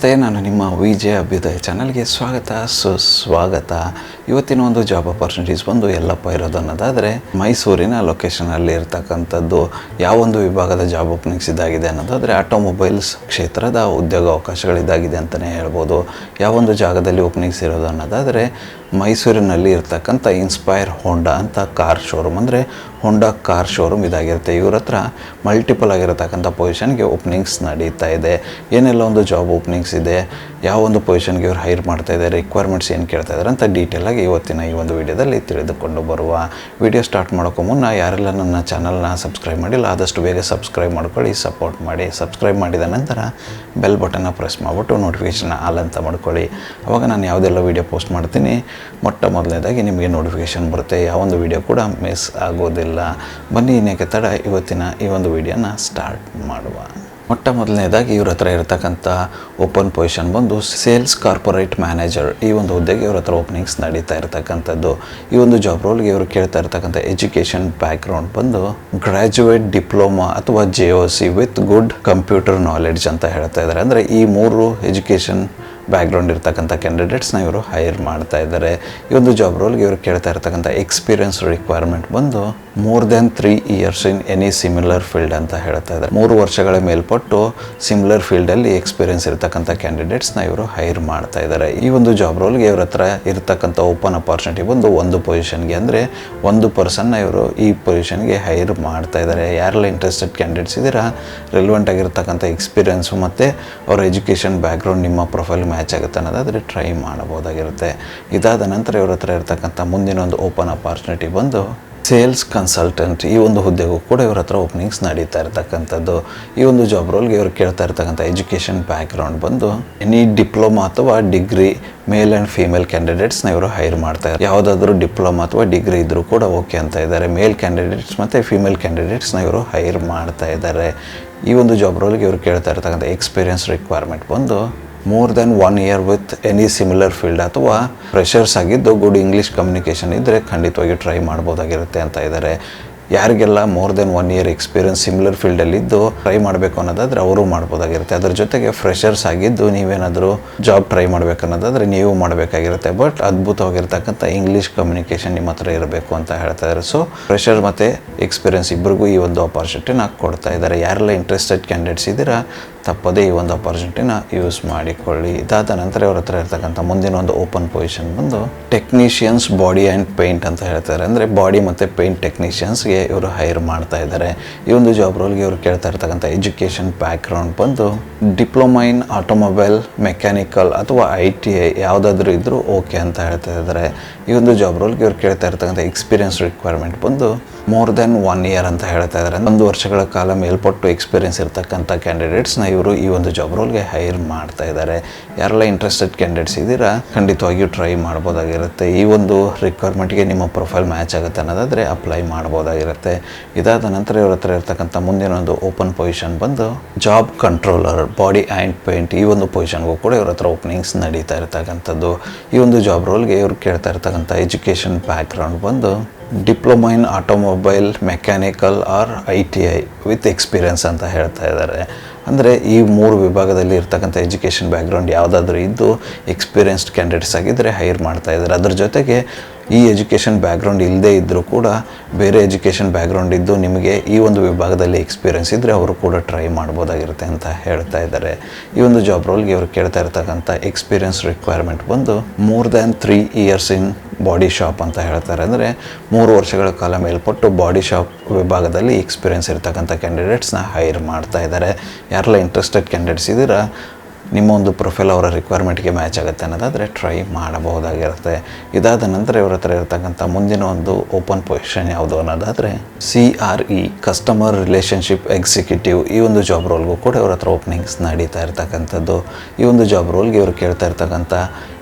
ನಮಸ್ತೆ, ನಾನು ನಿಮ್ಮ ವಿಜಯ ಅಭ್ಯುದಯ ಚಾನಲ್ಗೆ ಸ್ವಾಗತ, ಸುಸ್ವಾಗತ. ಇವತ್ತಿನ ಒಂದು ಜಾಬ್ ಅಪರ್ಚುನಿಟೀಸ್ ಬಂದು ಎಲ್ಲಪ್ಪ ಇರೋದು ಅನ್ನೋದಾದರೆ ಮೈಸೂರಿನ ಲೊಕೇಶನಲ್ಲಿ ಇರ್ತಕ್ಕಂಥದ್ದು ಯಾವೊಂದು ವಿಭಾಗದ ಜಾಬ್ ಓಪನಿಂಗ್ಸ್ ಇದಾಗಿದೆ ಅನ್ನೋದಾದರೆ ಆಟೋಮೊಬೈಲ್ಸ್ ಕ್ಷೇತ್ರದ ಉದ್ಯೋಗ ಅವಕಾಶಗಳಿದಾಗಿದೆ ಅಂತಲೇ ಹೇಳ್ಬೋದು. ಯಾವೊಂದು ಜಾಗದಲ್ಲಿ ಓಪನಿಂಗ್ಸ್ ಇರೋದು ಅನ್ನೋದಾದರೆ, ಮೈಸೂರಿನಲ್ಲಿ ಇರ್ತಕ್ಕಂಥ ಇನ್ಸ್ಪೈರ್ ಹೋಂಡಾ ಅಂತ ಕಾರ್ ಶೋರೂಮ್ ಅಂದರೆ ಹೋಂಡಾ ಕಾರ್ ಶೋರೂಮ್ ಇದಾಗಿರುತ್ತೆ. ಇವ್ರ ಹತ್ರ ಮಲ್ಟಿಪಲ್ ಆಗಿರತಕ್ಕಂಥ ಪೊಸಿಷನ್ಗೆ ಓಪನಿಂಗ್ಸ್ ನಡೀತಾ ಇದೆ. ಏನೆಲ್ಲ ಒಂದು ಜಾಬ್ ಓಪನಿಂಗ್ಸ್ ಇದೆ, ಯಾವ ಒಂದು ಪೊಸಿಷನ್ಗೆ ಇವ್ರು ಹೈರ್ ಮಾಡ್ತಾ ಇದ್ದಾರೆ ರಿಕ್ವೈರ್ಮೆಂಟ್ಸ್ ಏನು ಕೇಳ್ತಾ ಇದ್ದಾರೆ ಅಂತ ಡೀಟೇಲಾಗಿ ಇವತ್ತಿನ ಈ ಒಂದು ವಿಡಿಯೋದಲ್ಲಿ ತಿಳಿದುಕೊಂಡು ಬರುವ ವಿಡಿಯೋ ಸ್ಟಾರ್ಟ್ ಮಾಡೋಕ್ಕೂ ಮುನ್ನ ಯಾರೆಲ್ಲ ನನ್ನ ಚಾನಲ್ನ ಸಬ್ಸ್ಕ್ರೈಬ್ ಮಾಡಿಲ್ಲ, ಆದಷ್ಟು ಬೇಗ ಸಬ್ಸ್ಕ್ರೈಬ್ ಮಾಡ್ಕೊಳ್ಳಿ ಸಪೋರ್ಟ್ ಮಾಡಿ. ಸಬ್ಸ್ಕ್ರೈಬ್ ಮಾಡಿದ ನಂತರ ಬೆಲ್ ಬಟನ್ನ ಪ್ರೆಸ್ ಮಾಡಿಬಿಟ್ಟು ನೋಟಿಫಿಕೇಷನ್ ಆಲ್ ಅಂತ ಮಾಡ್ಕೊಳ್ಳಿ. ಅವಾಗ ನಾನು ಯಾವುದೆಲ್ಲ ವೀಡಿಯೋ ಪೋಸ್ಟ್ ಮಾಡ್ತೀನಿ, ಮೊಟ್ಟ ಮೊದಲನೇದಾಗಿ ನಿಮಗೆ ನೋಟಿಫಿಕೇಷನ್ ಬರುತ್ತೆ. ಯಾವೊಂದು ವಿಡಿಯೋ ಕೂಡ ಮಿಸ್ ಆಗೋದಿಲ್ಲ. ಬನ್ನಿ ಇನ್ನೇಕೆ ತಡ, ಇವತ್ತಿನ ಈ ಒಂದು ವಿಡಿಯೋನ ಸ್ಟಾರ್ಟ್ ಮಾಡುವ. ಮೊಟ್ಟ ಮೊದಲನೇದಾಗಿ ಇವ್ರ ಹತ್ರ ಇರತಕ್ಕಂಥ ಓಪನ್ ಪೊಸಿಷನ್ ಬಂದು ಸೇಲ್ಸ್ ಕಾರ್ಪೊರೇಟ್ ಮ್ಯಾನೇಜರ್ ಈ ಒಂದು ಹುದ್ದೆಗೆ ಇವ್ರ ಹತ್ರ ಓಪನಿಂಗ್ಸ್ ನಡೀತಾ ಇರತಕ್ಕಂಥದ್ದು. ಈ ಒಂದು ಜಾಬ್ ರೋಲ್ಗೆ ಇವರು ಕೇಳ್ತಾ ಇರತಕ್ಕಂಥ ಎಜುಕೇಷನ್ ಬ್ಯಾಕ್ಗ್ರೌಂಡ್ ಬಂದು ಗ್ರ್ಯಾಜುಯೇಟ್ ಡಿಪ್ಲೊಮಾ ಅಥವಾ J O C with good computer knowledge ಅಂತ ಹೇಳ್ತಾ ಇದ್ದಾರೆ. ಅಂದರೆ ಈ ಮೂರು ಎಜುಕೇಷನ್ ಬ್ಯಾಕ್ಗ್ರೌಂಡ್ ಇರ್ತಕ್ಕಂಥ ಕ್ಯಾಂಡಿಡೇಟ್ಸ್ನ ಇವರು ಹೈರ್ ಮಾಡ್ತಾ ಇದ್ದಾರೆ. ಈ ಒಂದು ಜಾಬ್ ರೋಲ್ಗೆ ಇವರು ಕೇಳ್ತಾ ಇರ್ತಕ್ಕಂಥ ಎಕ್ಸ್ಪೀರಿಯನ್ಸ್ ರಿಕ್ವೈರ್ಮೆಂಟ್ ಬಂದು more than three years in any similar field ಅಂತ ಹೇಳ್ತಾ ಇದ್ದಾರೆ. ಮೂರು ವರ್ಷಗಳ ಮೇಲ್ಪಟ್ಟು ಸಿಮಿಲರ್ ಫೀಲ್ಡಲ್ಲಿ ಎಕ್ಸ್ಪೀರಿಯನ್ಸ್ ಇರ್ತಕ್ಕಂಥ ಕ್ಯಾಂಡಿಡೇಟ್ಸ್ನ ಇವರು ಹೈರ್ ಮಾಡ್ತಾ ಇದ್ದಾರೆ. ಈ ಒಂದು ಜಾಬ್ ರೋಲ್ಗೆ ಇವ್ರ ಹತ್ರ ಇರ್ತಕ್ಕಂಥ ಓಪನ್ ಅಪಾರ್ಚುನಿಟಿ ಬಂದು ಒಂದು ಪೊಸಿಷನ್ಗೆ ಅಂದರೆ ಒಂದು ಪರ್ಸನ್ನ ಇವರು ಈ ಪೊಸಿಷನ್ಗೆ ಹೈರ್ ಮಾಡ್ತಾ ಇದ್ದಾರೆ. ಯಾರೆಲ್ಲ ಇಂಟ್ರೆಸ್ಟೆಡ್ ಕ್ಯಾಂಡಿಡೇಟ್ಸ್ ಇದ್ದೀರಾ ರಿಲೆವೆಂಟ್ ಆಗಿರ್ತಕ್ಕಂಥ ಎಕ್ಸ್ಪೀರಿಯನ್ಸು ಮತ್ತು ಅವರ ಎಜುಕೇಷನ್ ಬ್ಯಾಕ್ಗ್ರೌಂಡ್ ನಿಮ್ಮ ಪ್ರೊಫೈಲ್ ಮ್ಯಾಚ್ ಆಗುತ್ತೆ ಅನ್ನೋದಾದರೆ ಟ್ರೈ ಮಾಡಬಹುದಾಗಿರುತ್ತೆ. ಇದಾದ ನಂತರ ಇವ್ರ ಹತ್ರ ಇರತಕ್ಕಂಥ ಮುಂದಿನ ಒಂದು ಓಪನ್ ಅಪಾರ್ಚುನಿಟಿ ಬಂದು ಸೇಲ್ಸ್ ಕನ್ಸಲ್ಟೆಂಟ್ ಈ ಒಂದು ಹುದ್ದೆಗೂ ಕೂಡ ಇವ್ರ ಹತ್ರ ಓಪನಿಂಗ್ಸ್ ನಡೀತಾ ಇರ್ತಕ್ಕಂಥದ್ದು. ಈ ಒಂದು ಜಾಬ್ ರೋಲ್ಗೆ ಇವರು ಕೇಳ್ತಾ ಇರ್ತಕ್ಕಂಥ ಎಜುಕೇಷನ್ ಬ್ಯಾಕ್ಗ್ರೌಂಡ್ ಬಂದು ಎನಿ ಡಿಪ್ಲೊಮಾ ಅಥವಾ ಡಿಗ್ರಿ ಮೇಲ್ ಆ್ಯಂಡ್ ಫೀಮೇಲ್ ಕ್ಯಾಂಡಿಡೇಟ್ಸ್ನ ಇವರು ಹೈರ್ ಮಾಡ್ತಾ ಇದ್ದಾರೆ ಯಾವುದಾದ್ರೂ ಡಿಪ್ಲೊಮಾ ಅಥವಾ ಡಿಗ್ರಿ ಇದ್ದರೂ ಕೂಡ ಓಕೆ ಅಂತ ಇದ್ದಾರೆ. ಮೇಲ್ ಕ್ಯಾಂಡಿಡೇಟ್ಸ್ ಮತ್ತು ಫೀಮೇಲ್ ಕ್ಯಾಂಡಿಡೇಟ್ಸ್ನ ಇವರು ಹೈರ್ ಮಾಡ್ತಾ ಇದ್ದಾರೆ. ಈ ಒಂದು ಜಾಬ್ ರೋಲ್ಗೆ ಇವರು ಕೇಳ್ತಾ ಇರ್ತಕ್ಕಂಥ ಎಕ್ಸ್ಪೀರಿಯನ್ಸ್ ರಿಕ್ವೈರ್ಮೆಂಟ್ ಬಂದು more than one year with any similar field ಅಥವಾ ಫ್ರೆಷರ್ಸ್ ಆಗಿದ್ದು ಗುಡ್ ಇಂಗ್ಲೀಷ್ ಕಮ್ಯುನಿಕೇಷನ್ ಇದ್ದರೆ ಖಂಡಿತವಾಗಿ ಟ್ರೈ ಮಾಡ್ಬೋದಾಗಿರುತ್ತೆ ಅಂತ ಇದ್ದಾರೆ ಯಾರಿಗೆಲ್ಲ more than one year experience similar ಫೀಲ್ಡಲ್ಲಿದ್ದು try ಮಾಡಬೇಕು ಅನ್ನೋದಾದರೆ ಅವರು ಮಾಡ್ಬೋದಾಗಿರುತ್ತೆ. ಅದ್ರ ಜೊತೆಗೆ ಫ್ರೆಷರ್ಸ್ ಆಗಿದ್ದು ನೀವೇನಾದರೂ ಜಾಬ್ ಟ್ರೈ ಮಾಡಬೇಕು ಅನ್ನೋದಾದರೆ ನೀವು ಮಾಡಬೇಕಾಗಿರುತ್ತೆ. ಬಟ್ ಅದ್ಭುತವಾಗಿರ್ತಕ್ಕಂಥ ಇಂಗ್ಲೀಷ್ ಕಮ್ಯುನಿಕೇಷನ್ ನಿಮ್ಮ ಹತ್ರ ಇರಬೇಕು ಅಂತ ಹೇಳ್ತಾ ಇದ್ದಾರೆ ಸೊ ಫ್ರೆಷರ್ ಮತ್ತು ಎಕ್ಸ್ಪೀರಿಯನ್ಸ್ ಇಬ್ಬರಿಗೂ ಈ ಒಂದು ಆಪರ್ಚುನಿಟಿನ ಕೊಡ್ತಾ ಇದ್ದಾರೆ ಯಾರೆಲ್ಲ ಇಂಟ್ರೆಸ್ಟೆಡ್ ಕ್ಯಾಂಡಿಡೇಟ್ಸ್ ಇದ್ದೀರಾ ತಪ್ಪದೇ ಈ ಒಂದು ಅಪಾರ್ಚುನಿಟಿನ ಯೂಸ್ ಮಾಡಿಕೊಳ್ಳಿ. ಇದಾದ ನಂತರ ಇವ್ರ ಹತ್ರ ಇರ್ತಕ್ಕಂಥ ಮುಂದಿನ ಒಂದು ಓಪನ್ ಪೊಸಿಷನ್ ಬಂದು ಟೆಕ್ನಿಷಿಯನ್ಸ್ ಬಾಡಿ ಆ್ಯಂಡ್ ಪೇಂಟ್ ಅಂತ ಹೇಳ್ತಾರೆ. ಅಂದರೆ ಬಾಡಿ ಮತ್ತು ಪೇಂಟ್ ಟೆಕ್ನಿಷಿಯನ್ಸ್ಗೆ ಇವರು ಹೈರ್ ಮಾಡ್ತಾ ಇದ್ದಾರೆ. ಈ ಒಂದು ಜಾಬ್ ರೋಲ್ಗೆ ಇವರು ಕೇಳ್ತಾ ಇರ್ತಕ್ಕಂಥ ಎಜುಕೇಷನ್ ಬ್ಯಾಕ್ಗ್ರೌಂಡ್ ಬಂದು ಡಿಪ್ಲೊಮಾ ಇನ್ ಆಟೋಮೊಬೈಲ್ ಮೆಕ್ಯಾನಿಕಲ್ ಅಥವಾ ಐ ಟಿ ಐ ಯಾವುದಾದ್ರೂ ಇದ್ದರೂ ಓಕೆ ಅಂತ ಹೇಳ್ತಾ ಇದ್ದಾರೆ. ಈ ಒಂದು ಜಾಬ್ ರೋಲ್ಗೆ ಇವ್ರು ಕೇಳ್ತಾ ಇರ್ತಕ್ಕಂಥ ಎಕ್ಸ್ಪೀರಿಯನ್ಸ್ ರಿಕ್ವೈರ್ಮೆಂಟ್ ಬಂದು ಮೋರ್ ದೆನ್ ಒನ್ ಇಯರ್ ಅಂತ ಹೇಳ್ತಾ ಇದ್ದಾರೆ. ಒಂದು ವರ್ಷಗಳ ಕಾಲ ಮೇಲ್ಪಟ್ಟು ಎಕ್ಸ್ಪೀರಿಯನ್ಸ್ ಇರ್ತಕ್ಕಂಥ ಕ್ಯಾಂಡಿಡೇಟ್ಸ್ನ ಇವರು ಈ ಒಂದು ಜಾಬ್ ರೋಲ್ಗೆ ಹೈರ್ ಮಾಡ್ತಾ ಇದ್ದಾರೆ. ಯಾರೆಲ್ಲ ಇಂಟ್ರೆಸ್ಟೆಡ್ ಕ್ಯಾಂಡಿಡೇಟ್ಸ್ ಇದ್ದೀರಾ, ಖಂಡಿತವಾಗಿಯೂ ಟ್ರೈ ಮಾಡ್ಬೋದಾಗಿರುತ್ತೆ. ಈ ಒಂದು ರಿಕ್ವೈರ್ಮೆಂಟ್ಗೆ ನಿಮ್ಮ ಪ್ರೊಫೈಲ್ ಮ್ಯಾಚ್ ಆಗುತ್ತೆ ಅನ್ನೋದಾದರೆ ಅಪ್ಲೈ ಮಾಡ್ಬೋದಾಗಿರುತ್ತೆ. ಇದಾದ ನಂತರ ಇವ್ರ ಹತ್ರ ಇರ್ತಕ್ಕಂಥ ಮುಂದಿನ ಒಂದು ಓಪನ್ ಪೊಸಿಷನ್ ಬಂದು job controller body and paint ಈ ಒಂದು ಪೊಸಿಷನ್ಗೂ ಕೂಡ ಇವ್ರ ಹತ್ರ ಓಪನಿಂಗ್ಸ್ ನಡೀತಾ ಇರ್ತಕ್ಕಂಥದ್ದು. ಈ ಒಂದು ಜಾಬ್ ರೋಲ್ಗೆ ಇವ್ರು ಕೇಳ್ತಾ ಇರ್ತಕ್ಕಂಥ ಎಜುಕೇಷನ್ ಬ್ಯಾಕ್ಗ್ರೌಂಡ್ ಬಂದು diploma in automobile mechanical or I T I with experience ಅಂತ ಹೇಳ್ತಾ ಇದ್ದಾರೆ. ಅಂದರೆ ಈ ಮೂರು ವಿಭಾಗದಲ್ಲಿ ಇರ್ತಕ್ಕಂಥ ಎಜುಕೇಷನ್ ಬ್ಯಾಕ್ಗ್ರೌಂಡ್ ಯಾವುದಾದ್ರೂ ಇದ್ದು ಎಕ್ಸ್ಪೀರಿಯನ್ಸ್ಡ್ ಕ್ಯಾಂಡಿಡೇಟ್ಸ್ ಆಗಿದ್ದರೆ ಹೈರ್ ಮಾಡ್ತಾ ಇದ್ದಾರೆ. ಅದ್ರ ಜೊತೆಗೆ ಈ ಎಜುಕೇಷನ್ ಬ್ಯಾಕ್ಗ್ರೌಂಡ್ ಇಲ್ಲದೇ ಇದ್ದರೂ ಕೂಡ ಬೇರೆ ಎಜುಕೇಷನ್ ಬ್ಯಾಕ್ಗ್ರೌಂಡ್ ಇದ್ದು ನಿಮಗೆ ಈ ಒಂದು ವಿಭಾಗದಲ್ಲಿ ಎಕ್ಸ್ಪೀರಿಯನ್ಸ್ ಇದ್ದರೆ ಅವರು ಕೂಡ ಟ್ರೈ ಮಾಡ್ಬೋದಾಗಿರುತ್ತೆ ಅಂತ ಹೇಳ್ತಾ ಇದ್ದಾರೆ. ಈ ಒಂದು ಜಾಬ್ ರೋಲ್ಗೆ ಇವರು ಕೇಳ್ತಾ ಇರ್ತಕ್ಕಂಥ ಎಕ್ಸ್ಪೀರಿಯನ್ಸ್ ರಿಕ್ವೈರ್ಮೆಂಟ್ ಬಂದು more than three years in body shop ಅಂತ ಹೇಳ್ತಾರೆ. ಅಂದರೆ ಮೂರು ವರ್ಷಗಳ ಕಾಲ ಮೇಲ್ಪಟ್ಟು ಬಾಡಿ ಶಾಪ್ ವಿಭಾಗದಲ್ಲಿ ಎಕ್ಸ್ಪೀರಿಯನ್ಸ್ ಇರ್ತಕ್ಕಂಥ ಕ್ಯಾಂಡಿಡೇಟ್ಸ್ನ ಹೈರ್ ಮಾಡ್ತಾ ಇದ್ದಾರೆ. ಯಾರೆಲ್ಲ ಇಂಟ್ರೆಸ್ಟೆಡ್ ಕ್ಯಾಂಡಿಡೇಟ್ಸ್ ಇದ್ದೀರಾ ನಿಮ್ಮ ಒಂದು ಪ್ರೊಫೈಲ್ ಅವರ ರಿಕ್ವೈರ್ಮೆಂಟ್ಗೆ ಮ್ಯಾಚ್ ಆಗುತ್ತೆ ಅನ್ನೋದಾದರೆ ಟ್ರೈ ಮಾಡಬಹುದಾಗಿರುತ್ತೆ. ಇದಾದ ನಂತರ ಇವರ ಹತ್ರ ಇರತಕ್ಕಂಥ ಮುಂದಿನ ಒಂದು ಓಪನ್ ಪೊಸಿಷನ್ ಯಾವುದು ಅನ್ನೋದಾದರೆ C R E customer relationship executive ಈ ಒಂದು ಜಾಬ್ ರೋಲ್ಗೂ ಕೂಡ ಇವರ ಹತ್ರ ಓಪನಿಂಗ್ಸ್ ನಡೀತಾ ಇರ್ತಕ್ಕಂಥದ್ದು. ಈ ಒಂದು ಜಾಬ್ ರೋಲ್ಗೆ ಇವರು ಕೇಳ್ತಾ ಇರ್ತಕ್ಕಂಥ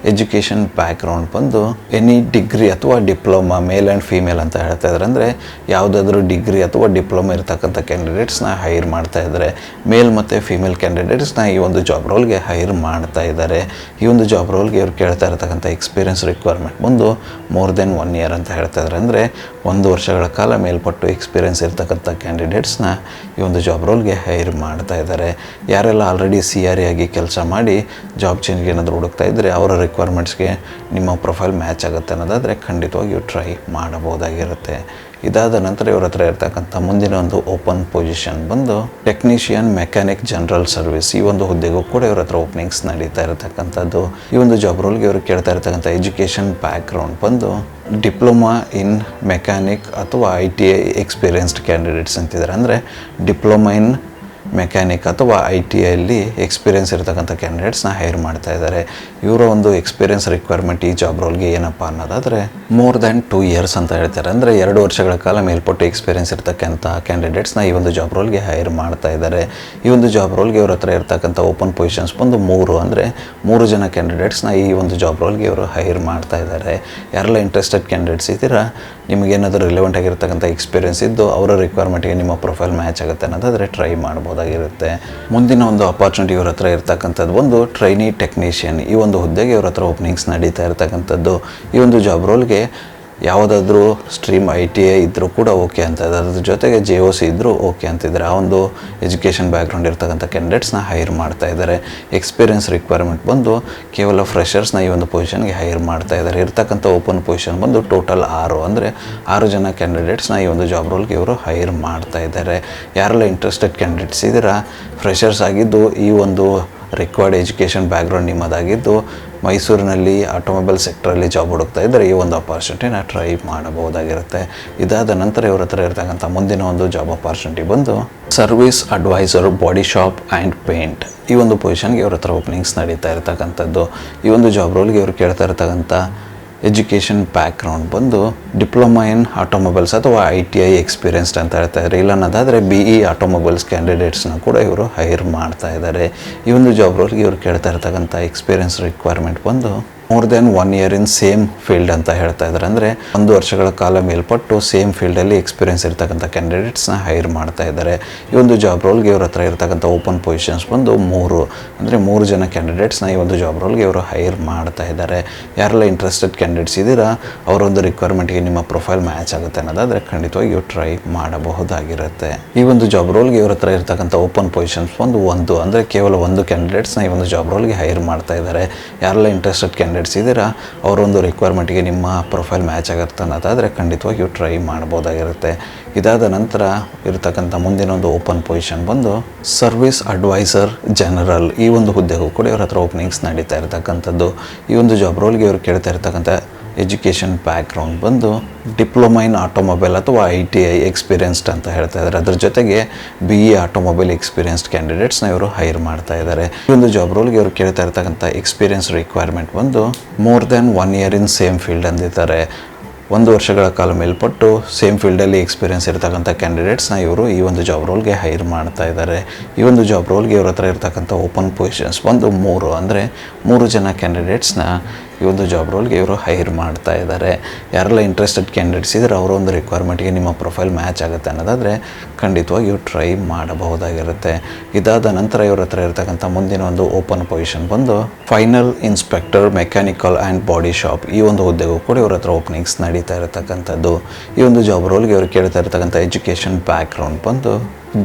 ಎಜುಕೇಷನ್ ಬ್ಯಾಕ್ಗ್ರೌಂಡ್ ಬಂದು ಎನಿ ಡಿಗ್ರಿ ಅಥವಾ ಡಿಪ್ಲೊಮಾ ಮೇಲ್ ಆ್ಯಂಡ್ ಫೀಮೇಲ್ ಅಂತ ಹೇಳ್ತಾ ಇದ್ದಾರೆ ಅಂದರೆ ಯಾವುದಾದ್ರೂ ಡಿಗ್ರಿ ಅಥವಾ ಡಿಪ್ಲೊಮಾ ಇರ್ತಕ್ಕಂಥ ಕ್ಯಾಂಡಿಡೇಟ್ಸ್ನ ಹೈರ್ ಮಾಡ್ತಾ ಇದ್ದಾರೆ ಮೇಲ್ ಮತ್ತು ಫೀಮೇಲ್ ಕ್ಯಾಂಡಿಡೇಟ್ಸ್ನ ಈ ಒಂದು ಜಾಬ್ ರೋಲ್ಗೆ ಹೈರ್ ಮಾಡ್ತಾ ಇದ್ದಾರೆ ಈ ಒಂದು ಜಾಬ್ ರೋಲ್ಗೆ ಇವ್ರು ಕೇಳ್ತಾ ಇರ್ತಕ್ಕಂಥ ಎಕ್ಸ್ಪೀರಿಯನ್ಸ್ ರಿಕ್ವೈರ್ಮೆಂಟ್ ಬಂದು ಮೋರ್ ದೆನ್ ಒನ್ ಇಯರ್ ಅಂತ ಹೇಳ್ತಾ ಇದ್ದಾರೆ ಅಂದರೆ ಒಂದು ವರ್ಷಗಳ ಕಾಲ ಮೇಲ್ಪಟ್ಟು ಎಕ್ಸ್ಪೀರಿಯನ್ಸ್ ಇರ್ತಕ್ಕಂಥ ಕ್ಯಾಂಡಿಡೇಟ್ಸ್ನ ಈ ಒಂದು ಜಾಬ್ ರೋಲ್ಗೆ ಹೈರ್ ಮಾಡ್ತಾ ಇದ್ದಾರೆ ಯಾರೆಲ್ಲ ಆಲ್ರೆಡಿ ಸಿ ಆರ್ ಆಗಿ ಕೆಲಸ ಮಾಡಿ ಜಾಬ್ ಚೇಂಜ್ಗೆ ಏನಾದರೂ ಹುಡುಕ್ತಾ ಇದ್ದರೆ ಅವರ ರಿಕ್ವೈರ್ಮೆಂಟ್ಸ್ಗೆ ನಿಮ್ಮ ಪ್ರೊಫೈಲ್ ಮ್ಯಾಚ್ ಆಗುತ್ತೆ ಅನ್ನೋದಾದರೆ ಖಂಡಿತವಾಗಿ ಟ್ರೈ ಮಾಡಬಹುದಾಗಿರುತ್ತೆ. ಇದಾದ ನಂತರ ಇವ್ರ ಹತ್ರ ಇರ್ತಕ್ಕಂಥ ಮುಂದಿನ ಒಂದು ಓಪನ್ ಪೊಸಿಷನ್ ಬಂದು ಟೆಕ್ನಿಷಿಯನ್ ಮೆಕ್ಯಾನಿಕ್ ಜನರಲ್ ಸರ್ವಿಸ್ ಈ ಒಂದು ಹುದ್ದೆಗೂ ಕೂಡ ಇವ್ರ ಹತ್ರ ಓಪನಿಂಗ್ಸ್ ನಡೀತಾ ಇರತಕ್ಕಂಥದ್ದು. ಈ ಒಂದು ಜಾಬ್ ರೋಲ್ಗೆ ಇವರು ಕೇಳ್ತಾ ಇರತಕ್ಕಂಥ ಎಜುಕೇಷನ್ ಬ್ಯಾಕ್ಗ್ರೌಂಡ್ ಬಂದು ಡಿಪ್ಲೊಮಾ ಇನ್ ಮೆಕ್ಯಾನಿಕ್ ಅಥವಾ I T I experienced candidates ಅಂತಿದ್ದಾರೆ. ಅಂದರೆ ಡಿಪ್ಲೊಮಾ ಇನ್ ಮೆಕ್ಯಾನಿಕ್ ಅಥವಾ ಐ ಟಿ ಐಲಿ ಎಕ್ಸ್ಪೀರಿಯೆನ್ಸ್ ಇರತಕ್ಕಂಥ ಕ್ಯಾಂಡಿಡೇಟ್ಸ್ನ ಹೈರ್ ಮಾಡ್ತಾ ಇದ್ದಾರೆ. ಇವರ ಒಂದು ಎಕ್ಸ್ಪೀರಿಯೆನ್ಸ್ ರಿಕ್ವೈರ್ಮೆಂಟ್ ಈ ಜಾಬ್ ರೋಲ್ಗೆ ಏನಪ್ಪ ಅನ್ನೋದಾದರೆ ಮೋರ್ ದ್ಯಾನ್ ಟೂ ಇಯರ್ಸ್ ಅಂತ ಹೇಳ್ತಾರೆ. ಅಂದರೆ ಎರಡು ವರ್ಷಗಳ ಕಾಲ ಮೇಲ್ಪಟ್ಟು ಎಕ್ಸ್ಪೀರಿಯನ್ಸ್ ಇರತಕ್ಕಂಥ ಕ್ಯಾಂಡಿಡೇಟ್ಸ್ನ ಈ ಒಂದು ಜಾಬ್ ರೋಲ್ಗೆ ಹೈರ್ ಮಾಡ್ತಾ ಇದ್ದಾರೆ. ಈ ಒಂದು ಜಾಬ್ ರೋಲ್ಗೆ ಇವ್ರ ಹತ್ರ ಇರ್ತಕ್ಕಂಥ ಓಪನ್ ಪೊಸಿಷನ್ಸ್ ಬಂದು ಮೂರು ಅಂದರೆ ಮೂರು ಜನ ಕ್ಯಾಂಡಿಡೇಟ್ಸ್ನ ಈ ಒಂದು ಜಾಬ್ ರೋಲ್ಗೆ ಇವರು ಹೈರ್ ಮಾಡ್ತಾ ಇದ್ದಾರೆ. ಯಾರೆಲ್ಲ ಇಂಟ್ರೆಸ್ಟೆಡ್ ಕ್ಯಾಂಡಿಡೇಟ್ಸ್ ಇದ್ದೀರಾ ನಿಮಗೇನಾದರೂ ರಿಲೆವೆಂಟ್ ಆಗಿರ್ತಕ್ಕಂಥ ಎಕ್ಸ್ಪೀರಿಯನ್ಸ್ ಇದ್ದು, ಅವರ ರಿಕ್ವೈರ್ಮೆಂಟ್ಗೆ ನಿಮ್ಮ ಪ್ರೊಫೈಲ್ ಮ್ಯಾಚ್ ಆಗುತ್ತೆ ಅನ್ನೋದಾದರೆ ಟ್ರೈ ಮಾಡ್ಬೋದಾಗಿರುತ್ತೆ ಮುಂದಿನ ಒಂದು ಅಪಾರ್ಚುನಿಟಿ ಇವ್ರ ಹತ್ರ ಇರ್ತಕ್ಕಂಥದ್ದು, ಒಂದು ಟ್ರೈನಿ ಟೆಕ್ನಿಷಿಯನ್ ಈ ಒಂದು ಹುದ್ದೆಗೆ ಇವ್ರ ಹತ್ರ ಓಪನಿಂಗ್ಸ್ ನಡೀತಾ ಇರ್ತಕ್ಕಂಥದ್ದು. ಈ ಒಂದು ಜಾಬ್ ರೋಲ್ಗೆ ಯಾವುದಾದ್ರೂ ಸ್ಟ್ರೀಮ್ ಐ ಟಿ ಐ ಇದ್ದರೂ ಕೂಡ ಓಕೆ ಅಂತ ಅದ್ರ ಜೊತೆಗೆ ಜೆ ಒ ಸಿ ಇದ್ದರೂ ಓಕೆ ಅಂತಿದ್ದಾರೆ ಆ ಒಂದು ಎಜುಕೇಷನ್ ಬ್ಯಾಕ್ಗ್ರೌಂಡ್ ಇರ್ತಕ್ಕಂಥ ಕ್ಯಾಂಡಿಡೇಟ್ಸ್ನ ಹೈರ್ ಮಾಡ್ತಾ ಇದ್ದಾರೆ. ಎಕ್ಸ್ಪೀರಿಯನ್ಸ್ ರಿಕ್ವೈರ್ಮೆಂಟ್ ಬಂದು ಕೇವಲ ಫ್ರೆಷರ್ಸ್ನ ಈ ಒಂದು ಪೊಸಿಷನ್ಗೆ ಹೈರ್ ಮಾಡ್ತಾ ಇದ್ದಾರೆ. ಇರ್ತಕ್ಕಂಥ ಓಪನ್ ಪೊಸಿಷನ್ ಬಂದು ಟೋಟಲ್ ಆರು ಅಂದರೆ ಆರು ಜನ ಕ್ಯಾಂಡಿಡೇಟ್ಸ್ನ ಈ ಒಂದು ಜಾಬ್ ರೋಲ್ಗೆ ಇವರು ಹೈರ್ ಮಾಡ್ತಾ ಇದ್ದಾರೆ. ಯಾರೆಲ್ಲ ಇಂಟ್ರೆಸ್ಟೆಡ್ ಕ್ಯಾಂಡಿಡೇಟ್ಸ್ ಇದ್ದೀರಾ? ಫ್ರೆಷರ್ಸ್ ಆಗಿದ್ದು ಈ ಒಂದು ರಿಕ್ವೈರ್ಡ್ ಎಜುಕೇಷನ್ ಬ್ಯಾಕ್ಗ್ರೌಂಡ್ ನಿಮ್ಮದಾಗಿದ್ದು, ಮೈಸೂರಿನಲ್ಲಿ ಆಟೋಮೊಬೈಲ್ ಸೆಕ್ಟ್ರಲ್ಲಿ ಜಾಬ್ ಹುಡುಕ್ತಾ ಇದ್ದರೆ ಈ ಒಂದು ಅಪಾರ್ಚುನಿಟಿನ ಟ್ರೈ ಮಾಡಬಹುದಾಗಿರುತ್ತೆ. ಇದಾದ ನಂತರ ಇವ್ರ ಹತ್ರ ಇರ್ತಕ್ಕಂಥ ಮುಂದಿನ ಒಂದು ಜಾಬ್ ಅಪಾರ್ಚುನಿಟಿ ಬಂದು service advisor body shop and paint ಈ ಒಂದು ಪೊಸಿಷನ್ಗೆ ಇವ್ರ ಹತ್ರ ಓಪನಿಂಗ್ಸ್ ನಡೀತಾ ಇರ್ತಕ್ಕಂಥದ್ದು. ಈ ಒಂದು ಜಾಬ್ ರೋಲ್ಗೆ ಇವರು ಕೇಳ್ತಾ ಇರ್ತಕ್ಕಂಥ ಎಜುಕೇಷನ್ ಬ್ಯಾಕ್ಗ್ರೌಂಡ್ ಬಂದು ಡಿಪ್ಲೊಮಾ ಇನ್ ಆಟೋಮೊಬೈಲ್ಸ್ ಅಥವಾ ಐ ಟಿ ಐ ಎಕ್ಸ್ಪೀರಿಯನ್ಸ್ಡ್ ಅಂತ ಹೇಳ್ತಾ ಇದ್ದಾರೆ. ಇಲ್ಲ ಅನ್ನೋದಾದರೆ ಬಿ ಇ ಆಟೋಮೊಬೈಲ್ಸ್ ಕ್ಯಾಂಡಿಡೇಟ್ಸ್ನ ಕೂಡ ಇವರು ಹೈರ್ ಮಾಡ್ತಾ ಇದ್ದಾರೆ. ಈ ಒಂದು ಜಾಬ್ ರೋಲ್ಗೆ ಇವರು ಕೇಳ್ತಾ ಇರ್ತಕ್ಕಂಥ ಎಕ್ಸ್ಪೀರಿಯನ್ಸ್ ರಿಕ್ವೈರ್ಮೆಂಟ್ ಬಂದು more than one year in same field ಅಂತ ಹೇಳ್ತಾ ಇದ್ದಾರೆ. ಅಂದರೆ ಒಂದು ವರ್ಷಗಳ ಕಾಲ ಮೇಲ್ಪಟ್ಟು ಸೇಮ್ ಫೀಲ್ಡಲ್ಲಿ ಎಕ್ಸ್ಪೀರಿಯನ್ಸ್ ಇರ್ತಕ್ಕಂಥ ಕ್ಯಾಂಡಿಡೇಟ್ಸ್ನ ಹೈರ್ ಮಾಡ್ತಾ ಇದ್ದಾರೆ. ಈ ಒಂದು ಜಾಬ್ ರೋಲ್ಗೆ ಇವ್ರ ಹತ್ರ ಇರ್ತಕ್ಕಂಥ ಓಪನ್ ಪೊಸಿಷನ್ಸ್ ಬಂದು ಮೂರು, ಅಂದರೆ ಮೂರು ಜನ ಕ್ಯಾಂಡಿಡೇಟ್ಸ್ನ ಈ ಒಂದು ಜಾಬ್ ರೋಲ್ಗೆ ಇವರು ಹೈರ್ ಮಾಡ್ತಾ ಇದ್ದಾರೆ. ಯಾರೆಲ್ಲ ಇಂಟ್ರೆಸ್ಟೆಡ್ ಕ್ಯಾಂಡಿಡೇಟ್ಸ್ ಇದ್ದೀರಾ, ಅವರೊಂದು ರಿಕ್ವೈರ್ಮೆಂಟ್ಗೆ ನಿಮ್ಮ ಪ್ರೊಫೈಲ್ ಮ್ಯಾಚ್ ಆಗುತ್ತೆ ಅನ್ನೋದಾದರೆ ಖಂಡಿತವಾಗಿ ಇವ್ರು ಟ್ರೈ ಮಾಡಬಹುದಾಗಿರುತ್ತೆ. ಈ ಒಂದು ಜಾಬ್ ರೋಲ್ಗೆ ಇವ್ರ ಹತ್ರ ಇರ್ತಕ್ಕಂಥ ಓಪನ್ ಪೊಸಿಷನ್ಸ್ ಒಂದು ಒಂದು, ಅಂದರೆ ಕೇವಲ ಒಂದು ಕ್ಯಾಂಡಿಡೇಟ್ಸ್ನ ಈ ಒಂದು ಜಾಬ್ ರೋಲ್ಗೆ ಹೈರ್ ಮಾಡ್ತಾ ಇದ್ದಾರೆ. ಯಾರೆಲ್ಲ ಇಂಟ್ರೆಸ್ಟೆಡ್ ಕ್ಯಾಂಡಿಡೇಟ್ಸ್ ಇದ್ದೀರಾ ಅವರೊಂದು ರಿಕ್ವೈರ್ಮೆಂಟ್ಗೆ ನಿಮ್ಮ ಪ್ರೊಫೈಲ್ ಮ್ಯಾಚ್ ಆಗುತ್ತೆ ಅನ್ನೋದಾದರೆ ಖಂಡಿತವಾಗಿ ಇವ್ರು ಟ್ರೈ ಮಾಡ್ಬೋದಾಗಿರುತ್ತೆ. ಇದಾದ ನಂತರ ಇರತಕ್ಕಂಥ ಮುಂದಿನ ಒಂದು ಓಪನ್ ಪೊಸಿಷನ್ ಬಂದು ಸರ್ವಿಸ್ ಅಡ್ವೈಸರ್ ಜನರಲ್ ಈ ಒಂದು ಹುದ್ದೆಗೂ ಕೂಡ ಇವ್ರ ಹತ್ರ ಓಪನಿಂಗ್ಸ್ ನಡೀತಾ ಇರತಕ್ಕಂಥದ್ದು. ಈ ಒಂದು ಜಾಬ್ ರೋಲ್ಗೆ ಇವ್ರು ಕೇಳ್ತಾ ಇರ್ತಕ್ಕಂಥ ಎಜುಕೇಷನ್ ಬ್ಯಾಕ್ಗ್ರೌಂಡ್ ಬಂದು ಡಿಪ್ಲೊಮಾ ಇನ್ ಆಟೋಮೊಬೈಲ್ ಅಥವಾ ಐ ಟಿ ಐ ಎಕ್ಸ್ಪೀರಿಯನ್ಸ್ಡ್ ಅಂತ ಹೇಳ್ತಾ ಇದ್ದಾರೆ ಅದ್ರ ಜೊತೆಗೆ ಬಿ ಇ ಆಟೋಮೊಬೈಲ್ ಎಕ್ಸ್ಪೀರಿಯನ್ಸ್ಡ್ ಕ್ಯಾಂಡಿಡೇಟ್ಸ್ನ ಇವರು ಹೈರ್ ಮಾಡ್ತಾ ಇದ್ದಾರೆ ಈ ಒಂದು ಜಾಬ್ ರೋಲ್ಗೆ ಇವರು ಕೇಳ್ತಾ ಇರ್ತಕ್ಕಂಥ ಎಕ್ಸ್ಪೀರಿಯನ್ಸ್ ರಿಕ್ವೈರ್ಮೆಂಟ್ ಬಂದು more than one year in same field ಅಂದಿದ್ದಾರೆ. ಒಂದು ವರ್ಷಗಳ ಕಾಲ ಮೇಲ್ಪಟ್ಟು ಸೇಮ್ ಫೀಲ್ಡಲ್ಲಿ ಎಕ್ಸ್ಪೀರಿಯನ್ಸ್ ಇರ್ತಕ್ಕಂಥ ಕ್ಯಾಂಡಿಡೇಟ್ಸ್ನ ಇವರು ಈ ಒಂದು ಜಾಬ್ ರೋಲ್ಗೆ ಹೈರ್ ಮಾಡ್ತಾ ಇದ್ದಾರೆ ಈ ಒಂದು ಜಾಬ್ ರೋಲ್ಗೆ ಇವ್ರ ಹತ್ರ ಇರ್ತಕ್ಕಂಥ ಓಪನ್ ಪೊಸಿಷನ್ಸ್ ಒಂದು ಮೂರು ಅಂದರೆ ಮೂರು ಜನ ಕ್ಯಾಂಡಿಡೇಟ್ಸ್ನ ಈ ಒಂದು ಜಾಬ್ ರೋಲ್ಗೆ ಇವರು ಹೈರ್ ಮಾಡ್ತಾ ಇದ್ದಾರೆ ಯಾರೆಲ್ಲ ಇಂಟ್ರೆಸ್ಟೆಡ್ ಕ್ಯಾಂಡಿಡೇಟ್ಸ್ ಇದ್ದರೆ ಅವರ ಒಂದು ರಿಕ್ವೈರ್ಮೆಂಟ್ಗೆ ನಿಮ್ಮ ಪ್ರೊಫೈಲ್ ಮ್ಯಾಚ್ ಆಗುತ್ತೆ ಅನ್ನೋದಾದರೆ ಖಂಡಿತವಾಗಿಯೂ ಟ್ರೈ ಮಾಡಬಹುದಾಗಿರುತ್ತೆ. ಇದಾದ ನಂತರ ಇವ್ರ ಹತ್ರ ಇರ್ತಕ್ಕಂಥ ಮುಂದಿನ ಒಂದು ಓಪನ್ ಪೊಸಿಷನ್ ಬಂದು final inspector mechanical and body shop ಈ ಒಂದು ಹುದ್ದೆಗೂ ಕೂಡ ಇವ್ರ ಹತ್ರ ಓಪನಿಂಗ್ಸ್ ನಡೀತಾ ಇರತಕ್ಕಂಥದ್ದು. ಈ ಒಂದು ಜಾಬ್ ರೋಲ್ಗೆ ಅವ್ರು ಕೇಳ್ತಾ ಇರತಕ್ಕಂಥ ಎಜುಕೇಷನ್ ಬ್ಯಾಕ್ಗ್ರೌಂಡ್ ಬಂದು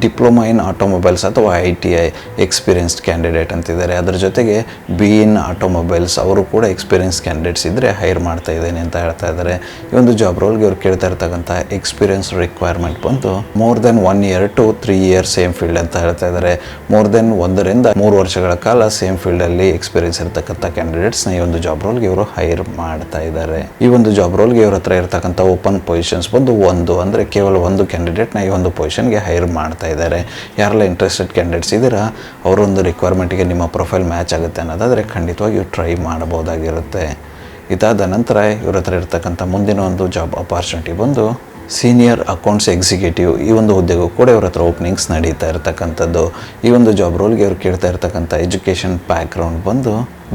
ಡಿಪ್ಲೊಮಾ ಇನ್ ಆಟೋಮೊಬೈಲ್ಸ್ ಅಥವಾ I T I experienced candidate ಅಂತಿದ್ದಾರೆ. ಅದರ ಜೊತೆಗೆ ಬಿ ಇನ್ ಆಟೋಮೊಬೈಲ್ಸ್ ಅವರು ಕೂಡ ಎಕ್ಸ್ಪೀರಿಯನ್ಸ್ ಕ್ಯಾಂಡಿಡೇಟ್ಸ್ ಇದ್ದರೆ ಹೈರ್ ಮಾಡ್ತಾ ಇದ್ದೇನೆ ಅಂತ ಹೇಳ್ತಾ ಇದ್ದಾರೆ. ಈ ಒಂದು ಜಾಬ್ ರೋಲ್ಗೆ ಅವ್ರು ಕೇಳ್ತಾ ಇರ್ತಕ್ಕಂಥ ಎಕ್ಸ್ಪೀರಿಯನ್ಸ್ ರಿಕ್ವೈರ್ಮೆಂಟ್ ಬಂದು more than one year two three year same field ಅಂತ ಹೇಳ್ತಾ ಇದ್ದಾರೆ. ಮೋರ್ ದೆನ್ ಒಂದರಿಂದ ಮೂರು ವರ್ಷಗಳ ಕಾಲ ಸೇಮ್ ಫೀಲ್ಡಲ್ಲಿ ಎಕ್ಸ್ಪೀರಿಯನ್ಸ್ ಇರತಕ್ಕಂಥ ಕ್ಯಾಂಡಿಡೇಟ್ಸ್ನ ಈ ಒಂದು ಜಾಬ್ ರೋಲ್ಗೆ ಇವರು ಹೈರ್ ಮಾಡ್ತಾ ಇದ್ದಾರೆ. ಈ ಒಂದು ಜಾಬ್ ರೋಲ್ಗೆ ಇವ್ರ ಹತ್ರ ಇರತಕ್ಕಂಥ ಓಪನ್ ಪೊಸಿಷನ್ಸ್ ಬಂದು ಒಂದು ಅಂದರೆ ಕೇವಲ ಒಂದು ಕ್ಯಾಂಡಿಡೇಟ್ನ ಈ ಒಂದು ಪೊಸಿಷನ್ಗೆ ಹೈರ್ ಮಾಡ್ತಾ ಇದ್ದಾರೆ. ಯಾರೆಲ್ಲ ಇಂಟ್ರೆಸ್ಟೆಡ್ ಕ್ಯಾಂಡಿಡೇಟ್ಸ್ ಇದ್ದೀರಾ, ಅವರೊಂದು ರಿಕ್ವೈರ್ಮೆಂಟಿಗೆ ನಿಮ್ಮ ಪ್ರೊಫೈಲ್ ಮ್ಯಾಚ್ ಆಗುತ್ತೆ ಅನ್ನೋದಾದರೆ ಖಂಡಿತವಾಗಿ ಟ್ರೈ ಮಾಡಬಹುದಾಗಿರುತ್ತೆ. ಇದಾದ ನಂತರ ಇವ್ರ ಹತ್ರ ಇರ್ತಕ್ಕಂಥ ಮುಂದಿನ ಒಂದು ಜಾಬ್ ಅಪಾರ್ಚುನಿಟಿ ಬಂದು ಸೀನಿಯರ್ ಅಕೌಂಟ್ಸ್ ಎಕ್ಸಿಕ್ಯೂಟಿವ್ ಈ ಒಂದು ಹುದ್ದೆಗೂ ಕೂಡ ಇವ್ರ ಹತ್ರ ಓಪನಿಂಗ್ಸ್ ನಡೀತಾ ಇರ್ತಕ್ಕಂಥದ್ದು. ಈ ಒಂದು ಜಾಬ್ ರೋಲ್ಗೆ ಇವ್ರು ಕೇಳ್ತಾ ಇರ್ತಕ್ಕಂಥ ಎಜುಕೇಷನ್ ಬ್ಯಾಕ್ಗ್ರೌಂಡ್ ಬಂದು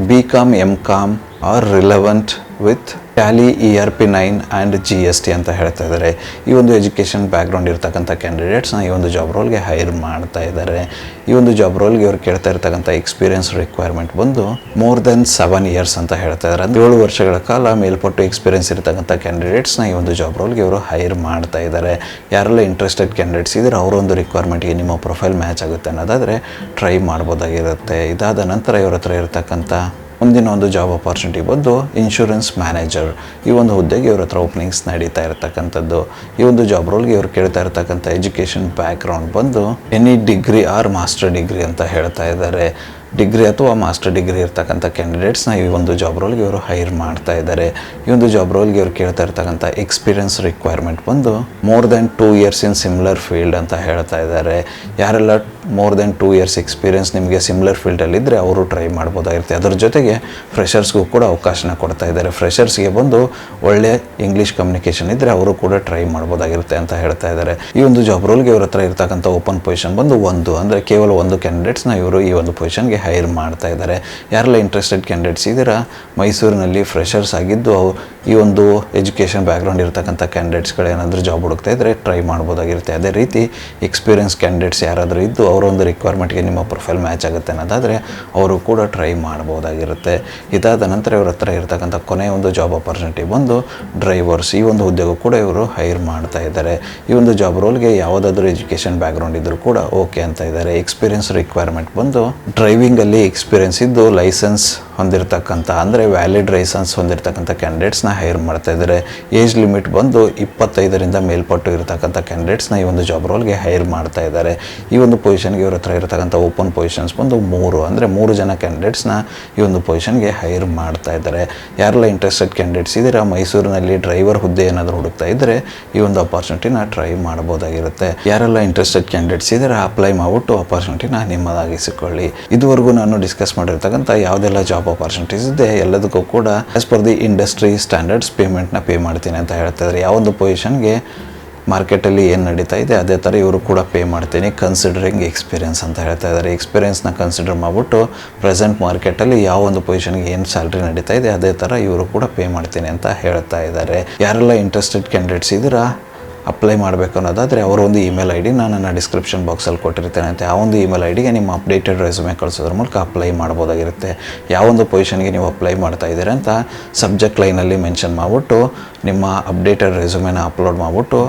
B com M com or relevant with Tally E R P nine and G S T ಅಂತ ಹೇಳ್ತಾ ಇದ್ದಾರೆ. ಈ ಒಂದು ಎಜುಕೇಷನ್ ಬ್ಯಾಕ್ಗ್ರೌಂಡ್ ಇರ್ತಕ್ಕಂಥ ಕ್ಯಾಂಡಿಡೇಟ್ಸ್ನ ಈ ಒಂದು ಜಾಬ್ ರೋಲ್ಗೆ ಹೈರ್ ಮಾಡ್ತಾ ಇದ್ದಾರೆ. ಈ ಒಂದು ಜಾಬ್ ರೋಲ್ಗೆ ಇವ್ರು ಕೇಳ್ತಾ ಇರ್ತಕ್ಕಂಥ ಎಕ್ಸ್ಪೀರಿಯನ್ಸ್ ರಿಕ್ವೈರ್ಮೆಂಟ್ ಬಂದು ಮೋರ್ ದೆನ್ ಸೆವೆನ್ ಇಯರ್ಸ್ ಅಂತ ಹೇಳ್ತಾ ಇದ್ದಾರೆ. ಏಳು ವರ್ಷಗಳ ಕಾಲ ಮೇಲ್ಪಟ್ಟು ಎಕ್ಸ್ಪೀರಿಯನ್ಸ್ ಇರ್ತಕ್ಕಂಥ ಕ್ಯಾಂಡಿಡೇಟ್ಸ್ನ ಈ ಒಂದು ಜಾಬ್ ರೋಲ್ಗೆ ಇವರು ಹೈರ್ ಮಾಡ್ತಾ ಇದ್ದಾರೆ. ಯಾರೆಲ್ಲ ಇಂಟ್ರೆಸ್ಟೆಡ್ ಕ್ಯಾಂಡಿಡೇಟ್ಸ್ ಇದ್ರೆ ಅವರೊಂದು ರಿಕ್ವೈರ್ಮೆಂಟ್ಗೆ ನಿಮ್ಮ ಪ್ರೊಫೈಲ್ ಮ್ಯಾಚ್ ಆಗುತ್ತೆ ಅನ್ನೋದಾದರೆ ಟ್ರೈ ಮಾಡ್ಬೋದಾಗಿರುತ್ತೆ. ಇದಾದ ನಂತರ ಇವ್ರ ಹತ್ರ ಇರತಕ್ಕಂಥ ಮುಂದಿನ ಒಂದು ಜಾಬ್ ಅಪಾರ್ಚುನಿಟಿ ಬಂದು ಇನ್ಶೂರೆನ್ಸ್ ಮ್ಯಾನೇಜರ್ ಈ ಒಂದು ಹುದ್ದೆಗೆ ಇವ್ರ ಹತ್ರ ಓಪನಿಂಗ್ಸ್ ನಡೀತಾ ಇರತಕ್ಕಂಥದ್ದು. ಈ ಒಂದು ಜಾಬ್ ರೋಲ್ಗೆ ಇವ್ರು ಕೇಳ್ತಾ ಇರತಕ್ಕಂಥ ಎಜುಕೇಷನ್ ಬ್ಯಾಕ್ಗ್ರೌಂಡ್ ಬಂದು any degree or master degree ಅಂತ ಹೇಳ್ತಾ ಇದ್ದಾರೆ. ಡಿಗ್ರಿ ಅಥವಾ ಮಾಸ್ಟರ್ ಡಿಗ್ರಿ ಇರ್ತಕ್ಕಂಥ ಕ್ಯಾಂಡಿಡೇಟ್ಸ್ನ ಈ ಒಂದು ಜಾಬ್ ರೋಲ್ಗೆ ಇವರು ಹೈರ್ ಮಾಡ್ತಾ ಇದ್ದಾರೆ. ಈ ಒಂದು ಜಾಬ್ ರೋಲ್ಗೆ ಇವರು ಕೇಳ್ತಾ ಇರ್ತಕ್ಕಂಥ ಎಕ್ಸ್ಪೀರಿಯನ್ಸ್ ರಿಕ್ವೈರ್ಮೆಂಟ್ ಬಂದು more than two years in similar field ಅಂತ ಹೇಳ್ತಾ ಇದ್ದಾರೆ. ಯಾರೆಲ್ಲ more than two years experience ನಿಮಗೆ ಸಿಮಿಲರ್ ಫೀಲ್ಡಲ್ಲಿದ್ದರೆ ಅವರು ಟ್ರೈ ಮಾಡ್ಬೋದಾಗಿರುತ್ತೆ. ಅದರ ಜೊತೆಗೆ ಫ್ರೆಷರ್ಸ್ಗೂ ಕೂಡ ಅವಕಾಶನ ಕೊಡ್ತಾ ಇದ್ದಾರೆ. ಫ್ರೆಷರ್ಸ್ಗೆ ಬಂದು ಒಳ್ಳೆ ಇಂಗ್ಲೀಷ್ ಕಮ್ಯುನಿಕೇಷನ್ ಇದ್ದರೆ ಅವರು ಕೂಡ ಟ್ರೈ ಮಾಡ್ಬೋದಾಗಿರುತ್ತೆ ಅಂತ ಹೇಳ್ತಾ ಇದ್ದಾರೆ. ಈ ಒಂದು ಜಾಬ್ ರೋಲ್ಗೆ ಇವ್ರ ಹತ್ರ ಇರ್ತಕ್ಕಂಥ ಓಪನ್ ಪೊಸಿಷನ್ ಬಂದು ಒಂದು, ಅಂದರೆ ಕೇವಲ ಒಂದು ಕ್ಯಾಂಡಿಡೇಟ್ಸ್ನ ಇವರು ಈ ಒಂದು ಪೊಸಿಷನ್ಗೆ ಹೈರ್ ಮಾಡ್ತಾ ಇದ್ದಾರೆ. ಯಾರೆಲ್ಲ ಇಂಟ್ರೆಸ್ಟೆಡ್ ಕ್ಯಾಂಡಿಡೇಟ್ಸ್ ಇದ್ದೀರಾ? ಮೈಸೂರಿನಲ್ಲಿ ಫ್ರೆಷರ್ಸ್ ಆಗಿದ್ದು ಈ ಒಂದು ಎಜುಕೇಷನ್ ಬ್ಯಾಕ್ಗ್ರೌಂಡ್ ಇರ್ತಕ್ಕಂಥ ಕ್ಯಾಂಡಿಡೇಟ್ಸ್ಗಳು ಏನಾದರೂ ಜಾಬ್ ಹುಡುಕ್ತಾ ಇದ್ದರೆ ಟ್ರೈ ಮಾಡ್ಬೋದಾಗಿರುತ್ತೆ. ಅದೇ ರೀತಿ ಎಕ್ಸ್ಪೀರಿಯನ್ಸ್ ಕ್ಯಾಂಡಿಡೇಟ್ಸ್ ಯಾರಾದರೂ ಇದ್ದು ಅವರ ಒಂದು ರಿಕ್ವೈರ್ಮೆಂಟ್ಗೆ ನಿಮ್ಮ ಪ್ರೊಫೈಲ್ ಮ್ಯಾಚ್ ಆಗುತ್ತೆ ಅನ್ನೋದಾದರೆ ಅವರು ಕೂಡ ಟ್ರೈ ಮಾಡ್ಬೋದಾಗಿರುತ್ತೆ. ಇದಾದ ನಂತರ ಇವ್ರ ಹತ್ರ ಇರ್ತಕ್ಕಂಥ ಕೊನೆಯ ಒಂದು ಜಾಬ್ ಅಪರ್ಚುನಿಟಿ ಬಂದು ಡ್ರೈವರ್ಸ್ ಈ ಒಂದು ಉದ್ಯೋಗ ಕೂಡ ಇವರು ಹೈರ್ ಮಾಡ್ತಾ ಇದ್ದಾರೆ. ಈ ಒಂದು ಜಾಬ್ ರೋಲ್ಗೆ ಯಾವುದಾದ್ರೂ ಎಜುಕೇಷನ್ ಬ್ಯಾಕ್ಗ್ರೌಂಡ್ ಇದ್ದರೂ ಕೂಡ ಓಕೆ ಅಂತ ಇದ್ದಾರೆ. ಎಕ್ಸ್ಪೀರಿಯನ್ಸ್ ರಿಕ್ವೈರ್ಮೆಂಟ್ ಬಂದು ಡ್ರೈವಿಂಗಲ್ಲಿ ಎಕ್ಸ್ಪೀರಿಯನ್ಸ್ ಇದ್ದು ಲೈಸೆನ್ಸ್ ಹೊಂದಿರತಕ್ಕಂಥ, ಅಂದರೆ ವ್ಯಾಲಿಡ್ ಲೈಸೆನ್ಸ್ ಹೊಂದಿರತಕ್ಕಂಥ ಕ್ಯಾಂಡಿಡೇಟ್ಸ್ನ ಹೈರ್ ಮಾಡ್ತಾ ಇದ್ದಾರೆ. ಏಜ್ ಲಿಮಿಟ್ ಬಂದು ಇಪ್ಪತ್ತೈದರಿಂದ ಮೇಲ್ಪಟ್ಟು ಇರತಕ್ಕಂಥ ಕ್ಯಾಂಡಿಡೇಟ್ಸ್ನ ಈ ಒಂದು ಜಾಬ್ ರೋಲ್ಗೆ ಹೈರ್ ಮಾಡ್ತಾ ಇದ್ದಾರೆ. ಈ ಒಂದು ಪೊಸಿಷನ್ಗೆ ಇವ್ರ ಹತ್ರ ಇರತಕ್ಕಂಥ ಓಪನ್ ಪೊಸಿಷನ್ಸ್ ಬಂದು ಮೂರು, ಅಂದರೆ ಮೂರು ಜನ ಕ್ಯಾಂಡಿಡೇಟ್ಸ್ನ ಈ ಒಂದು ಪೊಸಿಷನ್ಗೆ ಹೈರ್ ಮಾಡ್ತಾ ಇದ್ದಾರೆ. ಯಾರೆಲ್ಲ ಇಂಟ್ರೆಸ್ಟೆಡ್ ಕ್ಯಾಂಡಿಡೇಟ್ಸ್ ಇದ್ದೀರಾ, ಮೈಸೂರಿನಲ್ಲಿ ಡ್ರೈವರ್ ಹುದ್ದೆ ಏನಾದರೂ ಹುಡುಕ್ತಾ ಇದ್ದರೆ ಈ ಒಂದು ಅಪಾರ್ಚುನಿಟಿನ ಟ್ರೈ ಮಾಡ್ಬೋದಾಗಿರುತ್ತೆ ಯಾರೆಲ್ಲ ಇಂಟ್ರೆಸ್ಟೆಡ್ ಕ್ಯಾಂಡಿಡೇಟ್ಸ್ ಇದ್ದೀರಾ ಅಪ್ಲೈ ಮಾಡಿಬಿಟ್ಟು ಅಪಾರ್ಚುನಿಟಿನ ನಿಮ್ಮದಾಗಿಸಿಕೊಳ್ಳಿ. ಇದುವರೆಗೂ ನಾನು ಡಿಸ್ಕಸ್ ಮಾಡಿರ್ತಕ್ಕಂಥ ಯಾವುದೆಲ್ಲ ಜಾಬ್ ಅಪಾರ್ಚುನಿಟೀಸ್ ಇದೆ, ಎಲ್ಲದಕ್ಕೂ ಕೂಡ as per the industry standards ಪೇಮೆಂಟ್ನ pay ಮಾಡ್ತೀನಿ ಅಂತ ಹೇಳ್ತಾ ಇದ್ದಾರೆ. ಯಾವೊಂದು ಪೊಸಿಷನ್ಗೆ ಮಾರ್ಕೆಟಲ್ಲಿ ಏನು ನಡೀತಾ ಇದೆ, ಅದೇ ಥರ ಇವರು ಕೂಡ ಪೇ ಮಾಡ್ತೀನಿ ಕನ್ಸಿಡರಿಂಗ್ ಎಕ್ಸ್ಪೀರಿಯನ್ಸ್ ಅಂತ ಹೇಳ್ತಾ ಇದ್ದಾರೆ. ಎಕ್ಸ್ಪೀರಿಯನ್ಸ್ನ ಕನ್ಸಿಡರ್ ಮಾಡಿಬಿಟ್ಟು ಪ್ರೆಸೆಂಟ್ ಮಾರ್ಕೆಟಲ್ಲಿ ಯಾವ ಒಂದು ಪೊಸಿಷನ್ಗೆ ಏನು ಸ್ಯಾಲ್ರಿ ನಡೀತಾ ಇದೆ, ಅದೇ ಥರ ಇವರು ಕೂಡ ಪೇ ಮಾಡ್ತೀನಿ ಅಂತ ಹೇಳ್ತಾ ಇದ್ದಾರೆ. ಯಾರೆಲ್ಲ ಇಂಟ್ರೆಸ್ಟೆಡ್ ಕ್ಯಾಂಡಿಡೇಟ್ಸ್ ಇದ್ದೀರಾ ಅಪ್ಲೈ ಮಾಡಬೇಕು ಅನ್ನೋದಾದರೆ ಅವರ ಒಂದು ಇಮೇಲ್ ಐ ಡಿ ನಾನು ನನ್ನ ಡಿಸ್ಕ್ರಿಪ್ಷನ್ ಬಾಕ್ಸಲ್ಲಿ ಕೊಟ್ಟಿರ್ತೇನೆ ಅಂತ. ಆ ಒಂದು ಇಮೇಲ್ ಐ ಡಿಗೆ ನಿಮ್ಮ ಅಪ್ಡೇಟೆಡ್ ರೆಸ್ಯೂಮೆ ಕಳಿಸೋದ್ರ ಮೂಲಕ ಅಪ್ಲೈ ಮಾಡ್ಬೋದಾಗಿರುತ್ತೆ. ಯಾವೊಂದು ಪೊಸಿಷನ್ಗೆ ನೀವು ಅಪ್ಲೈ ಮಾಡ್ತಾ ಇದ್ದೀರಾ ಅಂತ ಸಬ್ಜೆಕ್ಟ್ ಲೈನಲ್ಲಿ ಮೆನ್ಷನ್ ಮಾಡಿಬಿಟ್ಟು, ನಿಮ್ಮ ಅಪ್ಡೇಟೆಡ್ ರೆಸ್ಯೂಮೆನ ಅಪ್ಲೋಡ್ ಮಾಡಿಬಿಟ್ಟು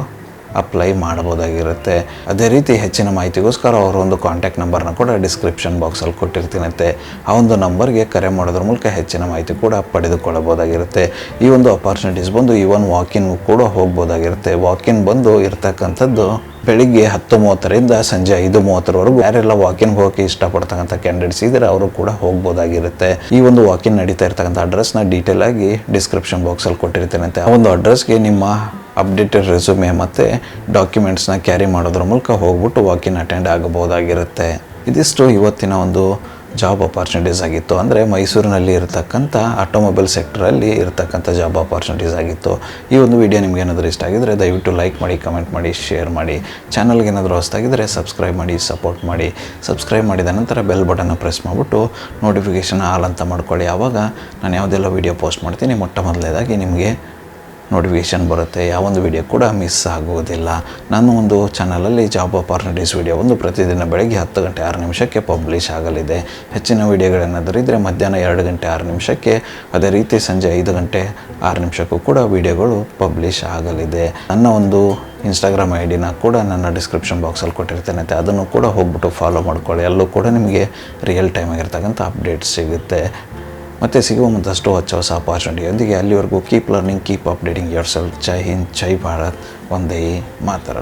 ಅಪ್ಲೈ ಮಾಡ್ಬೋದಾಗಿರುತ್ತೆ ಅದೇ ರೀತಿ ಹೆಚ್ಚಿನ ಮಾಹಿತಿಗೋಸ್ಕರ ಅವರ ಒಂದು ಕಾಂಟ್ಯಾಕ್ಟ್ ನಂಬರ್ನ ಕೂಡ ಡಿಸ್ಕ್ರಿಪ್ಷನ್ ಬಾಕ್ಸಲ್ಲಿ ಕೊಟ್ಟಿರ್ತೀನಂತೆ. ಆ ಒಂದು ನಂಬರ್ಗೆ ಕರೆ ಮಾಡೋದ್ರ ಮೂಲಕ ಹೆಚ್ಚಿನ ಮಾಹಿತಿ ಕೂಡ ಪಡೆದುಕೊಳ್ಳಬಹುದಾಗಿರುತ್ತೆ. ಈ ಒಂದು ಅಪಾರ್ಚುನಿಟೀಸ್ ಬಂದು ಈವನ್ ವಾಕಿನ್ ಕೂಡ ಹೋಗ್ಬೋದಾಗಿರುತ್ತೆ ವಾಕಿನ್ ಬಂದು ಇರ್ತಕ್ಕಂಥದ್ದು ಬೆಳಿಗ್ಗೆ ಹತ್ತು ಮೂವತ್ತರಿಂದ ಸಂಜೆ ಐದು ಮೂವತ್ತರವರೆಗೂ ಯಾರೆಲ್ಲ ವಾಕಿನ್ ಹೋಗಕ್ಕೆ ಇಷ್ಟಪಡ್ತಕ್ಕಂಥ ಕ್ಯಾಂಡಿಡೇಟ್ಸ್ ಇದ್ದರೆ ಅವರು ಕೂಡ ಹೋಗ್ಬೋದಾಗಿರುತ್ತೆ. ಈ ಒಂದು ವಾಕಿನ್ ನಡೀತಾ ಇರ್ತಕ್ಕಂಥ ಅಡ್ರೆಸ್ನ ಡೀಟೇಲ್ ಆಗಿ ಡಿಸ್ಕ್ರಿಪ್ಷನ್ ಬಾಕ್ಸಲ್ಲಿ ಕೊಟ್ಟಿರ್ತೇನಂತೆ ಆ ಒಂದು ಅಡ್ರೆಸ್ಗೆ ನಿಮ್ಮ ಅಪ್ಡೇಟೆಡ್ ರೆಸ್ಯೂಮೆ ಮತ್ತು ಡಾಕ್ಯುಮೆಂಟ್ಸ್ನ ಕ್ಯಾರಿ ಮಾಡೋದ್ರ ಮೂಲಕ ಹೋಗ್ಬಿಟ್ಟು ವಾಕಿನ್ ಅಟೆಂಡ್ ಆಗಬಹುದಾಗಿರುತ್ತೆ. ಇದಿಷ್ಟು ಇವತ್ತಿನ ಒಂದು ಜಾಬ್ ಅಪಾರ್ಚುನಿಟೀಸ್ ಆಗಿತ್ತು. ಅಂದರೆ ಮೈಸೂರಿನಲ್ಲಿ ಇರತಕ್ಕಂಥ ಆಟೋಮೊಬೈಲ್ ಸೆಕ್ಟ್ರಲ್ಲಿ ಇರತಕ್ಕಂಥ ಜಾಬ್ ಅಪಾರ್ಚುನಿಟೀಸ್ ಆಗಿತ್ತು. ಈ ಒಂದು ವಿಡಿಯೋ ನಿಮ್ಗೆ ಏನಾದರೂ ಇಷ್ಟ ಆಗಿದ್ರೆ ದಯವಿಟ್ಟು ಲೈಕ್ ಮಾಡಿ ಕಮೆಂಟ್ ಮಾಡಿ ಶೇರ್ ಮಾಡಿ. ಚಾನಲ್ಗೆ ಏನಾದರೂ ಹೊಸ್ತಾಗಿದ್ದರೆ ಸಬ್ಸ್ಕ್ರೈಬ್ ಮಾಡಿ ಸಪೋರ್ಟ್ ಮಾಡಿ. ಸಬ್ಸ್ಕ್ರೈಬ್ ಮಾಡಿದ ನಂತರ ಬೆಲ್ ಬಟನ್ನ ಪ್ರೆಸ್ ಮಾಡಿಬಿಟ್ಟು ನೋಟಿಫಿಕೇಷನ್ ಆಲ್ ಅಂತ ಮಾಡ್ಕೊಳ್ಳಿ. ಆವಾಗ ನಾನು ಯಾವುದೆಲ್ಲ ವೀಡಿಯೋ ಪೋಸ್ಟ್ ಮಾಡ್ತೀನಿ, ಮೊಟ್ಟ ಮೊದಲನೇದಾಗಿ ನಿಮಗೆ ನೋಟಿಫಿಕೇಷನ್ ಬರುತ್ತೆ. ಯಾವೊಂದು ವಿಡಿಯೋ ಕೂಡ ಮಿಸ್ ಆಗುವುದಿಲ್ಲ. ನಾನು ಒಂದು ಚಾನಲಲ್ಲಿ ಜಾಬ್ ಅಪಾರ್ಚುನಿಟೀಸ್ ವಿಡಿಯೋ ಒಂದು ಪ್ರತಿದಿನ ಬೆಳಗ್ಗೆ ಹತ್ತು ಗಂಟೆ ಆರು ನಿಮಿಷಕ್ಕೆ ಪಬ್ಲಿಷ್ ಆಗಲಿದೆ. ಹೆಚ್ಚಿನ ವಿಡಿಯೋಗಳೇನಾದರೂ ಇದ್ದರೆ ಮಧ್ಯಾಹ್ನ ಎರಡು ಗಂಟೆ ಆರು ನಿಮಿಷಕ್ಕೆ, ಅದೇ ರೀತಿ ಸಂಜೆ ಐದು ಗಂಟೆ ಆರು ನಿಮಿಷಕ್ಕೂ ಕೂಡ ವಿಡಿಯೋಗಳು ಪಬ್ಲಿಷ್ ಆಗಲಿದೆ. ನನ್ನ ಒಂದು ಇನ್ಸ್ಟಾಗ್ರಾಮ್ ಐ ಡಿನ ಕೂಡ ನನ್ನ ಡಿಸ್ಕ್ರಿಪ್ಷನ್ ಬಾಕ್ಸಲ್ಲಿ ಕೊಟ್ಟಿರ್ತೇನೆ. ಅಂತೆ ಅದನ್ನು ಕೂಡ ಹೋಗ್ಬಿಟ್ಟು ಫಾಲೋ ಮಾಡ್ಕೊಳ್ಳಿ. ಅಲ್ಲೂ ಕೂಡ ನಿಮಗೆ ರಿಯಲ್ ಟೈಮ್ ಆಗಿರ್ತಕ್ಕಂಥ ಅಪ್ಡೇಟ್ಸ್ ಸಿಗುತ್ತೆ. ಮತ್ತು ಸಿಗುವ ಮತ್ತಷ್ಟು ಹೊಸ ಹೊಸ ಅಪಾರ್ಚುನಿಟಿಯೊಂದಿಗೆ ಅಲ್ಲಿವರೆಗೂ keep learning keep updating yourself ಜೈ ಹಿಂದ್, ಜೈ ಭಾರತ್. ಒಂದೇ ಮಾತರ